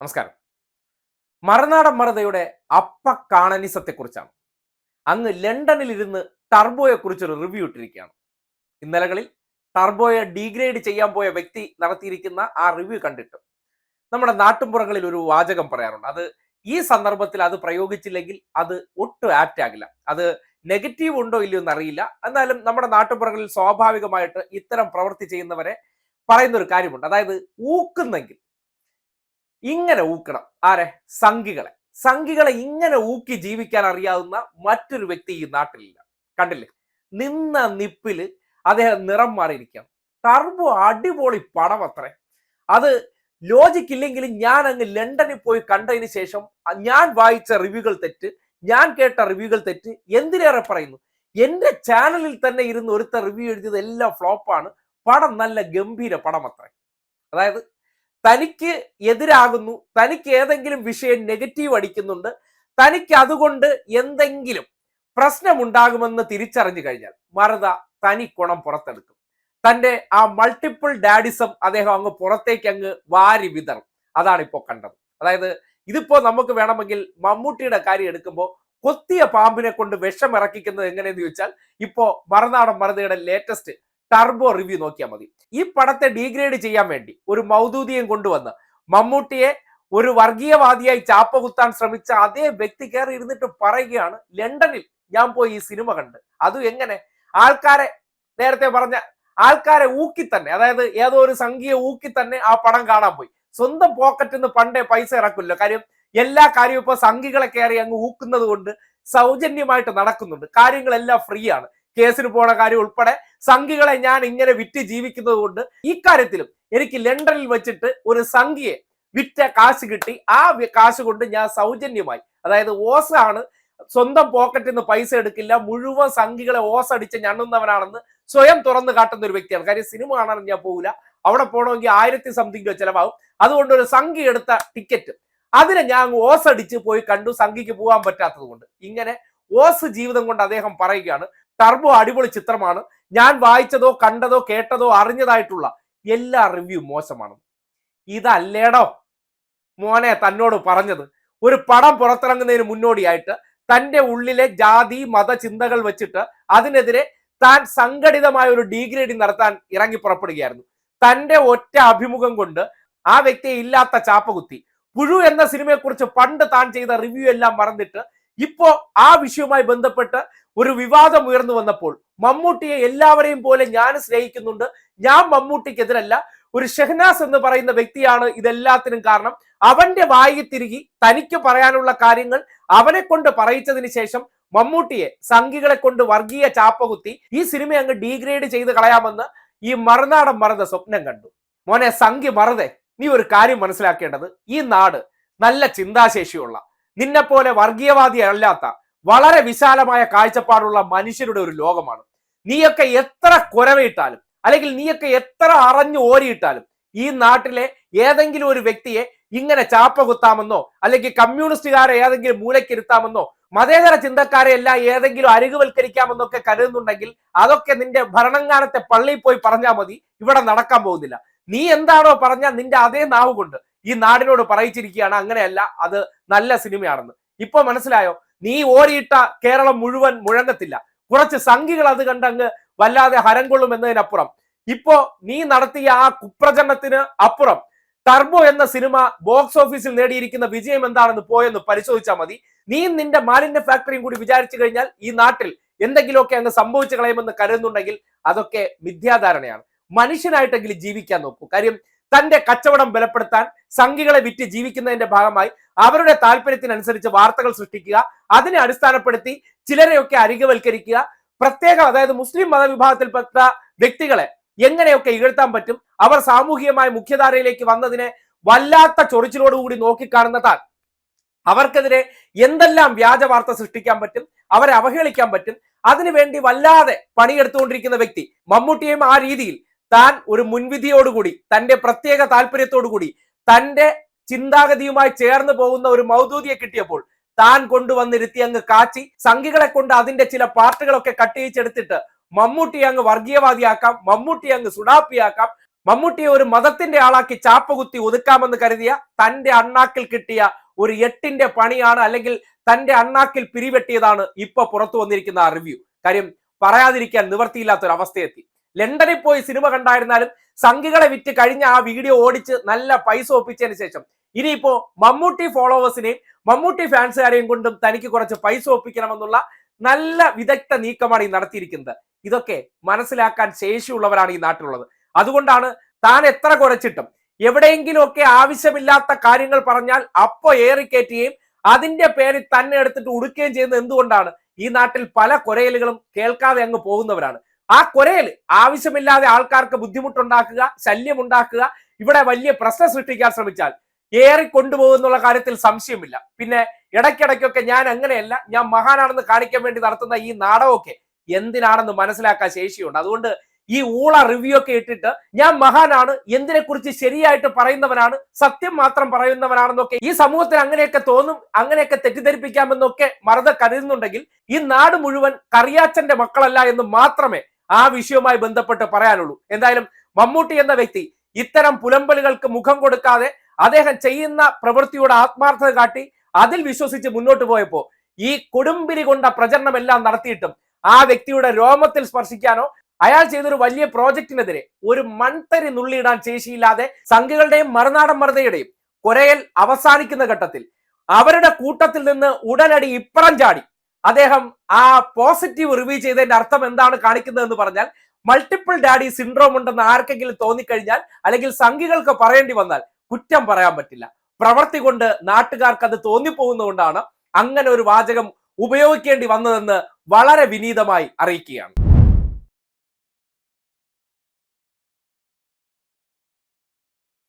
നമസ്കാരം. മറുനാടൻ മറുതയുടെ അപ്പ കാണനിസത്തെക്കുറിച്ചാണ് അന്ന് ലണ്ടനിൽ ഇരുന്ന് ടർബോയെ കുറിച്ചൊരു റിവ്യൂ ഇട്ടിരിക്കുകയാണ്. ഇന്നലകളിൽ ടർബോയെ ഡീഗ്രേഡ് ചെയ്യാൻ പോയ വ്യക്തി നടത്തിയിരിക്കുന്ന ആ റിവ്യൂ കണ്ടിട്ട് നമ്മുടെ നാട്ടുമ്പുറങ്ങളിൽ ഒരു വാചകം പറയാറുണ്ട്. അത് ഈ സന്ദർഭത്തിൽ അത് പ്രയോഗിച്ചില്ലെങ്കിൽ അത് ഒട്ടും ആപ്റ്റ് ആകില്ല. അത് നെഗറ്റീവ് ഉണ്ടോ ഇല്ലയോ എന്ന് അറിയില്ല എന്നാലും നമ്മുടെ നാട്ടുമ്പുറങ്ങളിൽ സ്വാഭാവികമായിട്ട് ഇത്തരം പ്രവൃത്തി ചെയ്യുന്നവരെ പറയുന്ന ഒരു കാര്യമുണ്ട്. അതായത് ഊക്കുന്നെങ്കിൽ ഇങ്ങനെ ഊക്കണം. ആരെ? സംഘികളെ. സംഘികളെ ഇങ്ങനെ ഊക്കി ജീവിക്കാൻ അറിയാവുന്ന മറ്റൊരു വ്യക്തി ഈ നാട്ടിലില്ല. കണ്ടില്ലേ? നിന്ന നിപ്പിൽ അദ്ദേഹം നിറം മാറിയിരിക്കുകയാണ്. ടർബോ അടിപൊളി പടം അത് ലോജിക് ഇല്ലെങ്കിലും ഞാൻ അങ്ങ് ലണ്ടനിൽ പോയി കണ്ടതിന് ശേഷം ഞാൻ വായിച്ച റിവ്യൂകൾ തെറ്റ് ഞാൻ കേട്ട റിവ്യൂകൾ തെറ്റ് എന്തിനേറെ പറയുന്നു? എന്റെ ചാനലിൽ തന്നെ ഇരുന്ന് ഒരുത്ത റിവ്യൂ എഴുതിയത് എല്ലാം ഫ്ലോപ്പാണ് പടം നല്ല ഗംഭീര പടം അത്രേ. അതായത് തനിക്ക് എതിരാകുന്നു തനിക്ക് ഏതെങ്കിലും വിഷയം നെഗറ്റീവ് അടിക്കുന്നുണ്ട് തനിക്ക് അതുകൊണ്ട് എന്തെങ്കിലും പ്രശ്നമുണ്ടാകുമെന്ന് തിരിച്ചറിഞ്ഞു കഴിഞ്ഞാൽ മറുത തനി കുണം പുറത്തെടുക്കും. തന്റെ ആ മൾട്ടിപ്പിൾ ഡാഡിസം അദ്ദേഹം അങ്ങ് പുറത്തേക്ക് അങ്ങ് വാരി വിതറും. അതാണ് ഇപ്പോൾ കണ്ടത്. അതായത് ഇതിപ്പോ നമുക്ക് വേണമെങ്കിൽ മമ്മൂട്ടിയുടെ കാര്യം എടുക്കുമ്പോൾ കൊത്തിയ പാമ്പിനെ കൊണ്ട് വിഷം ഇറക്കിക്കുന്നത് എങ്ങനെയെന്ന് ചോദിച്ചാൽ ഇപ്പോ മറുനാടൻ മറുതയുടെ ലേറ്റസ്റ്റ് ടർബോ റിവ്യൂ നോക്കിയാൽ മതി. ഈ പടത്തെ ഡീഗ്രേഡ് ചെയ്യാൻ വേണ്ടി ഒരു മൗദൂദിയം കൊണ്ടുവന്ന് മമ്മൂട്ടിയെ ഒരു വർഗീയവാദിയായി ചാപ്പ കുത്താൻ ശ്രമിച്ച അതേ വ്യക്തി കയറി ഇരുന്നിട്ട് പറയുകയാണ് ലണ്ടനിൽ ഞാൻ പോയി ഈ സിനിമ കണ്ട്. അതും എങ്ങനെ? ആൾക്കാരെ നേരത്തെ പറഞ്ഞ ആൾക്കാരെ ഊക്കി തന്നെ അതായത് ഏതോ ഒരു സംഖ്യയെ ഊക്കി തന്നെ ആ പടം കാണാൻ പോയി. സ്വന്തം പോക്കറ്റിൽ നിന്ന് പണ്ടേ പൈസ ഇറക്കില്ല കാര്യം എല്ലാ കാര്യവും ഇപ്പൊ സംഘികളെ കയറി അങ്ങ് ഊക്കുന്നത് കൊണ്ട് സൗജന്യമായിട്ട് നടക്കുന്നുണ്ട്. കാര്യങ്ങളെല്ലാം ഫ്രീ ആണ്. കേസിന് പോണ കാര്യം ഉൾപ്പെടെ സംഘികളെ ഞാൻ ഇങ്ങനെ വിറ്റ് ജീവിക്കുന്നത് കൊണ്ട് ഇക്കാര്യത്തിലും കാര്യത്തിലും എനിക്ക് ലണ്ടനിൽ വെച്ചിട്ട് ഒരു സംഖ്യയെ വിറ്റ കാശ് കിട്ടി. ആ കാശ് കൊണ്ട് ഞാൻ സൗജന്യമായി അതായത് ഓസ ആണ് സ്വന്തം പോക്കറ്റിൽ നിന്ന് പൈസ എടുക്കില്ല. മുഴുവൻ സംഘികളെ ഓസ് അടിച്ച് ഞണ്ണുന്നവനാണെന്ന് സ്വയം തുറന്നു കാട്ടുന്ന ഒരു വ്യക്തിയാണ്. കാര്യം സിനിമ കാണാൻ ഞാൻ പോകില്ല അവിടെ പോകണമെങ്കിൽ ആയിരത്തി സംതിങ് ചിലവാകും. അതുകൊണ്ട് ഒരു സംഖ്യ എടുത്ത ടിക്കറ്റ് അതിനെ ഞാൻ ഓസടിച്ച് പോയി കണ്ടു. സംഖ്യക്ക് പോകാൻ പറ്റാത്തത് ഇങ്ങനെ ഓസ് ജീവിതം കൊണ്ട് അദ്ദേഹം പറയുകയാണ് ടർബോ അടിപൊളി ചിത്രമാണ്. ഞാൻ വായിച്ചതോ കണ്ടതോ കേട്ടതോ അറിഞ്ഞതായിട്ടുള്ള എല്ലാ റിവ്യൂ മോശമാണ്. ഇതല്ലേടോ? മോനെ തന്നോട് പറഞ്ഞത്. ഒരു പടം പുറത്തിറങ്ങുന്നതിന് മുന്നോടിയായിട്ട് തന്റെ ഉള്ളിലെ ജാതി മത ചിന്തകൾ വെച്ചിട്ട് അതിനെതിരെ താൻ സംഘടിതമായ ഒരു ഡീഗ്രേഡിംഗ് നടത്താൻ ഇറങ്ങി പുറപ്പെടുകയായിരുന്നു. തന്റെ ഒറ്റ അഭിമുഖം കൊണ്ട് ആ വ്യക്തിയെ ഇല്ലാത്ത ചാപ്പകുത്തി. പുഴു എന്ന സിനിമയെക്കുറിച്ച് പണ്ട് താൻ ചെയ്ത റിവ്യൂ എല്ലാം മറന്നിട്ട് ഇപ്പോ ആ വിഷയവുമായി ബന്ധപ്പെട്ട് ഒരു വിവാദം ഉയർന്നു വന്നപ്പോൾ മമ്മൂട്ടിയെ എല്ലാവരെയും പോലെ ഞാൻ സ്നേഹിക്കുന്നുണ്ട്. ഞാൻ മമ്മൂട്ടിക്കെതിരല്ല. ഒരു ഷെഹനാസ് എന്ന് പറയുന്ന വ്യക്തിയാണ് ഇതെല്ലാത്തിനും കാരണം. അവന്റെ വായി തിരികി തനിക്ക് പറയാനുള്ള കാര്യങ്ങൾ അവനെ കൊണ്ട് പറയിച്ചതിന് ശേഷം മമ്മൂട്ടിയെ സംഘികളെ കൊണ്ട് വർഗീയ ചാപ്പകുത്തി ഈ സിനിമ അങ്ങ് ഡീഗ്രേഡ് ചെയ്ത് കളയാമെന്ന് ഈ മറുനാടൻ മറന്ന സ്വപ്നം കണ്ടു. മോനെ സംഘി മറതെ നീ ഒരു കാര്യം മനസ്സിലാക്കേണ്ടത്. ഈ നാട് നല്ല ചിന്താശേഷിയുള്ള നിന്നെ പോലെ വർഗീയവാദി അല്ലാത്ത വളരെ വിശാലമായ കാഴ്ചപ്പാടുള്ള മനുഷ്യരുടെ ഒരു ലോകമാണ്. നീയൊക്കെ എത്ര കുരവയിട്ടാലും അല്ലെങ്കിൽ നീയൊക്കെ എത്ര അറിഞ്ഞു ഓരിയിട്ടാലും ഈ നാട്ടിലെ ഏതെങ്കിലും ഒരു വ്യക്തിയെ ഇങ്ങനെ ചാപ്പ കുത്താമെന്നോ അല്ലെങ്കിൽ കമ്മ്യൂണിസ്റ്റുകാരെ ഏതെങ്കിലും മൂലക്കിരുത്താമെന്നോ മതേതര ചിന്തക്കാരെ എല്ലാം ഏതെങ്കിലും അരികുവൽക്കരിക്കാമെന്നൊക്കെ കരുതുന്നുണ്ടെങ്കിൽ അതൊക്കെ നിന്റെ ഭരണങ്ങാനത്തെ പള്ളിയിൽ പോയി പറഞ്ഞാൽ മതി. ഇവിടെ നടക്കാൻ പോകുന്നില്ല. നീ എന്താണോ പറഞ്ഞാൽ നിന്റെ അതേ നാവ് കൊണ്ട് ഈ നാടിനോട് പറയിച്ചിരിക്കുകയാണ്. അങ്ങനെയല്ല അത് നല്ല സിനിമയാണെന്ന്. ഇപ്പൊ മനസ്സിലായോ? നീ ഓരിയിട്ട കേരളം മുഴുവൻ മുഴങ്ങത്തില്ല. കുറച്ച് സംഘികൾ അത് കണ്ടങ്ങ് വല്ലാതെ ഹരം കൊള്ളും എന്നതിനപ്പുറം ഇപ്പോ നീ നടത്തിയ ആ കുപ്രചരണത്തിന് അപ്പുറം ടർബോ എന്ന സിനിമ ബോക്സ് ഓഫീസിൽ നേടിയിരിക്കുന്ന വിജയം എന്താണെന്ന് പോയെന്ന് പരിശോധിച്ചാൽ മതി. നീ നിന്റെ മാലിന്യ ഫാക്ടറിയും കൂടി വിചാരിച്ചു കഴിഞ്ഞാൽ ഈ നാട്ടിൽ എന്തെങ്കിലുമൊക്കെ അങ്ങ് സംഭവിച്ചു കളയുമെന്ന് കരുതുന്നുണ്ടെങ്കിൽ അതൊക്കെ മിഥ്യാധാരണയാണ്. മനുഷ്യനായിട്ടെങ്കിലും ജീവിക്കാൻ നോക്കൂ. കാര്യം തന്റെ കച്ചവടം ബലപ്പെടുത്താൻ സംഘികളെ വിറ്റ് ജീവിക്കുന്നതിന്റെ ഭാഗമായി അവരുടെ താല്പര്യത്തിനനുസരിച്ച് വാർത്തകൾ സൃഷ്ടിക്കുക അതിനെ അടിസ്ഥാനപ്പെടുത്തി ചിലരെയൊക്കെ അരികവൽക്കരിക്കുക. പ്രത്യേക അതായത് മുസ്ലിം മതവിഭാഗത്തിൽപ്പെട്ട വ്യക്തികളെ എങ്ങനെയൊക്കെ ഇകഴ്ത്താൻ പറ്റും അവർ സാമൂഹികമായ മുഖ്യധാരയിലേക്ക് വന്നതിനെ വല്ലാത്ത ചൊറിച്ചിലോടുകൂടി നോക്കിക്കാണുന്ന താൻ അവർക്കെതിരെ എന്തെല്ലാം വ്യാജ വാർത്ത സൃഷ്ടിക്കാൻ പറ്റും അവരെ അവഹേളിക്കാൻ പറ്റും അതിനുവേണ്ടി വല്ലാതെ പണിയെടുത്തുകൊണ്ടിരിക്കുന്ന വ്യക്തി മമ്മൂട്ടിയും ആ രീതിയിൽ താൻ ഒരു മുൻവിധിയോടുകൂടി തന്റെ പ്രത്യേക താല്പര്യത്തോടുകൂടി തന്റെ ചിന്താഗതിയുമായി ചേർന്ന് പോകുന്ന ഒരു മൗദൂദിയെ കിട്ടിയപ്പോൾ താൻ കൊണ്ടുവന്നിരുത്തി അങ്ങ് കാച്ചി സംഘികളെ കൊണ്ട് അതിന്റെ ചില പാർട്ടുകളൊക്കെ കട്ടിയിച്ചെടുത്തിട്ട് മമ്മൂട്ടി അങ്ങ് വർഗീയവാദിയാക്കാം മമ്മൂട്ടി അങ്ങ് സുഡാപ്പിയാക്കാം മമ്മൂട്ടിയെ ഒരു മതത്തിന്റെ ആളാക്കി ചാപ്പകുത്തി ഒതുക്കാമെന്ന് കരുതിയ തന്റെ അണ്ണാക്കിൽ കിട്ടിയ ഒരു എട്ടിന്റെ പണിയാണ് അല്ലെങ്കിൽ തന്റെ അണ്ണാക്കിൽ പിരിവെട്ടിയതാണ് ഇപ്പൊ പുറത്തു വന്നിരിക്കുന്ന ആ റിവ്യൂ. കാര്യം പറയാതിരിക്കാൻ നിവർത്തിയില്ലാത്തൊരവസ്ഥയെത്തി ലണ്ടനിൽ പോയി സിനിമ കണ്ടായിരുന്നാലും സംഘികളെ വിറ്റ് കഴിഞ്ഞ ആ വീഡിയോ ഓടിച്ച് നല്ല പൈസ ഒപ്പിച്ചതിന് ശേഷം ഇനിയിപ്പോ മമ്മൂട്ടി ഫോളോവേഴ്സിനെയും മമ്മൂട്ടി ഫാൻസുകാരെയും കൊണ്ടും തനിക്ക് കുറച്ച് പൈസ ഒപ്പിക്കണമെന്നുള്ള നല്ല വിദഗ്ധ നീക്കമാണ് ഈ നടത്തിയിരിക്കുന്നത്. ഇതൊക്കെ മനസ്സിലാക്കാൻ ശേഷിയുള്ളവരാണ് ഈ നാട്ടിലുള്ളത്. അതുകൊണ്ടാണ് താൻ എത്ര കുറച്ചിട്ടും എവിടെയെങ്കിലുമൊക്കെ ആവശ്യമില്ലാത്ത കാര്യങ്ങൾ പറഞ്ഞാൽ അപ്പോ ഏറിക്കയറ്റുകയും അതിന്റെ പേരിൽ തന്നെ എടുത്തിട്ട് ഉടുക്കുകയും ചെയ്യുന്നത് എന്തുകൊണ്ടാണ്? ഈ നാട്ടിൽ പല കൊരയലുകളും കേൾക്കാതെ അങ്ങ് പോകുന്നവരാണ്. ആ കൊരയൽ ആവശ്യമില്ലാതെ ആൾക്കാർക്ക് ബുദ്ധിമുട്ടുണ്ടാക്കുക ശല്യമുണ്ടാക്കുക ഇവിടെ വലിയ പ്രശ്നം സൃഷ്ടിക്കാൻ ശ്രമിച്ചാൽ ഏറി കൊണ്ടുപോകുന്നുള്ള കാര്യത്തിൽ സംശയമില്ല. പിന്നെ ഇടയ്ക്കിടയ്ക്കൊക്കെ ഞാൻ അങ്ങനെയല്ല ഞാൻ മഹാനാണെന്ന് കാണിക്കാൻ വേണ്ടി നടത്തുന്ന ഈ നാടകമൊക്കെ എന്തിനാണെന്ന് മനസ്സിലാക്കാൻ ശേഷിയുണ്ട്. അതുകൊണ്ട് ഈ ഊള റിവ്യൂ ഒക്കെ ഇട്ടിട്ട് ഞാൻ മഹാനാണ് എന്തിനെക്കുറിച്ച് ശരിയായിട്ട് പറയുന്നവനാണ് സത്യം മാത്രം പറയുന്നവനാണെന്നൊക്കെ ഈ സമൂഹത്തിന് അങ്ങനെയൊക്കെ തോന്നും അങ്ങനെയൊക്കെ തെറ്റിദ്ധരിപ്പിക്കാമെന്നൊക്കെ മറുത കരുതുന്നുണ്ടെങ്കിൽ ഈ നാട് മുഴുവൻ കറിയാച്ചന്റെ മക്കളല്ല എന്ന് മാത്രമേ ആ വിഷയവുമായി ബന്ധപ്പെട്ട് പറയാനുള്ളൂ. എന്തായാലും മമ്മൂട്ടി എന്ന വ്യക്തി ഇത്തരം പുലമ്പലുകൾക്ക് മുഖം കൊടുക്കാതെ അദ്ദേഹം ചെയ്യുന്ന പ്രവൃത്തിയുടെ ആത്മാർത്ഥത കാട്ടി അതിൽ വിശ്വസിച്ച് മുന്നോട്ട് പോയപ്പോ ഈ കൊടുമ്പിരി കൊണ്ട പ്രചരണമെല്ലാം നടത്തിയിട്ടും ആ വ്യക്തിയുടെ രോമത്തിൽ സ്പർശിക്കാനോ അയാൾ ചെയ്തൊരു വലിയ പ്രോജക്റ്റിനെതിരെ ഒരു മൺതരി നുള്ളിയിടാൻ ശേഷിയില്ലാതെ സംഘികളുടെയും മറുനാടൻ മറുതയുടെയും കൊരയൽ അവസാനിക്കുന്ന ഘട്ടത്തിൽ അവരുടെ കൂട്ടത്തിൽ നിന്ന് ഉടനടി ഇപ്പുറം ചാടി. അദ്ദേഹം ആ പോസിറ്റീവ് റിവ്യൂ ചെയ്തതിന്റെ അർത്ഥം എന്താണ് കാണിക്കുന്നത് എന്ന് പറഞ്ഞാൽ മൾട്ടിപ്പിൾ ഡാഡി സിൻഡ്രോം ഉണ്ടെന്ന് ആർക്കെങ്കിലും തോന്നിക്കഴിഞ്ഞാൽ അല്ലെങ്കിൽ സംഘികൾക്ക് പറയേണ്ടി വന്നാൽ കുറ്റം പറയാൻ പറ്റില്ല. പ്രവർത്തി കൊണ്ട് നാട്ടുകാർക്ക് അത് തോന്നിപ്പോകുന്നതുകൊണ്ടാണ് അങ്ങനെ ഒരു വാചകം ഉപയോഗിക്കേണ്ടി വന്നതെന്ന് വളരെ വിനീതമായി അറിയിക്കുകയാണ്.